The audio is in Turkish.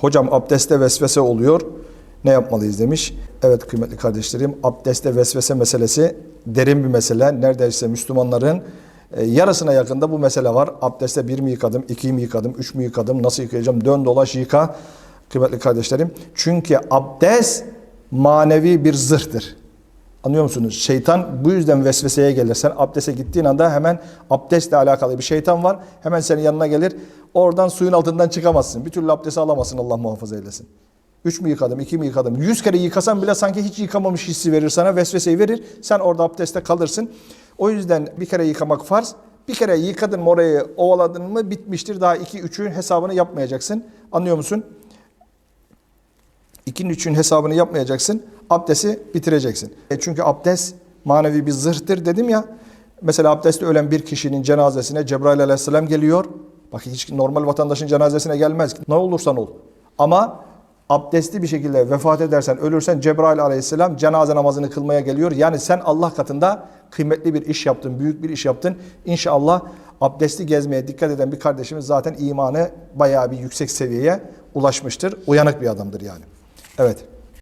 Hocam abdestte vesvese oluyor. Ne yapmalıyız demiş. Evet kıymetli kardeşlerim abdestte vesvese meselesi derin bir mesele. Neredeyse Müslümanların e, yarısına yakında bu mesele var. Abdestte bir mi yıkadım, iki mi yıkadım, üç mü yıkadım, nasıl yıkayacağım? Dön dolaş yıka kıymetli kardeşlerim. Çünkü abdest manevi bir zırhtır. Anlıyor musunuz? Şeytan bu yüzden vesveseye gelir. Sen abdeste gittiğin anda hemen abdestle alakalı bir şeytan var. Hemen senin yanına gelir. Oradan suyun altından çıkamazsın. Bir türlü abdesti alamazsın Allah muhafaza eylesin. Üç mü yıkadım, iki mi yıkadım? Yüz kere yıkasan bile sanki hiç yıkamamış hissi verir sana. Vesveseyi verir. Sen orada abdestte kalırsın. O yüzden bir kere yıkamak farz. Bir kere yıkadın orayı ovaladın mı bitmiştir. Daha iki, üçün hesabını yapmayacaksın. Anlıyor musun? İkinin üçün hesabını yapmayacaksın. Abdesti bitireceksin. E çünkü abdest manevi bir zırhtır dedim ya. Mesela abdestte ölen bir kişinin cenazesine Cebrail aleyhisselam geliyor. Bak hiç normal vatandaşın cenazesine gelmez. Ne olursan ol. Ama abdestli bir şekilde vefat edersen, ölürsen Cebrail aleyhisselam cenaze namazını kılmaya geliyor. Yani sen Allah katında kıymetli bir iş yaptın, büyük bir iş yaptın. İnşallah abdestli gezmeye dikkat eden bir kardeşimiz zaten imanı bayağı bir yüksek seviyeye ulaşmıştır. Uyanık bir adamdır yani. Evet.